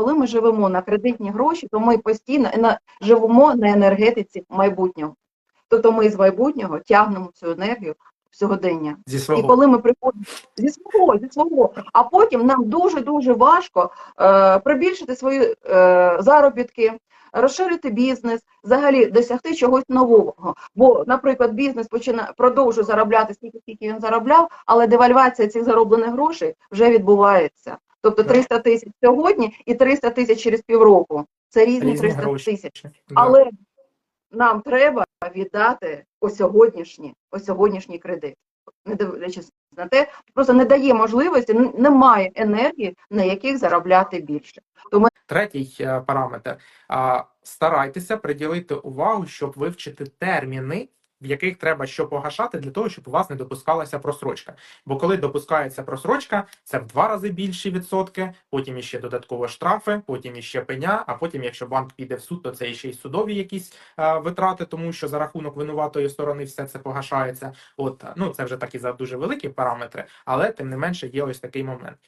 коли ми живемо на кредитні гроші, то ми постійно живемо на енергетиці майбутнього. Тобто ми з майбутнього тягнемо цю енергію сьогодення. Зі І коли ми приходимо зі свого, зі свого, а потім нам дуже дуже важко е, прибільшити свої е, заробітки, розширити бізнес, взагалі досягти чогось нового. Бо, наприклад, бізнес починає продовжує заробляти стільки, скільки він заробляв, але девальвація цих зароблених грошей вже відбувається. Тобто Так. 300 тисяч сьогодні і 300 тисяч через півроку. Це різні, різні 300 гроші. тисяч. Да. Але нам треба віддати по сьогоднішній, по сьогоднішній кредит. Не дивлячись на те, просто не дає можливості, немає енергії, на яких заробляти більше. Тому Третій е, параметр. Старайтеся приділити увагу, щоб вивчити терміни, в яких треба що погашати, для того, щоб у вас не допускалася просрочка. Бо коли допускається просрочка, це в два рази більші відсотки, потім іще додатково штрафи, потім іще пеня. А потім, якщо банк піде в суд, то це іще й судові якісь е, витрати, тому що за рахунок винуватої сторони все це погашається. От ну це вже такі за дуже великі параметри, але тим не менше є ось такий момент.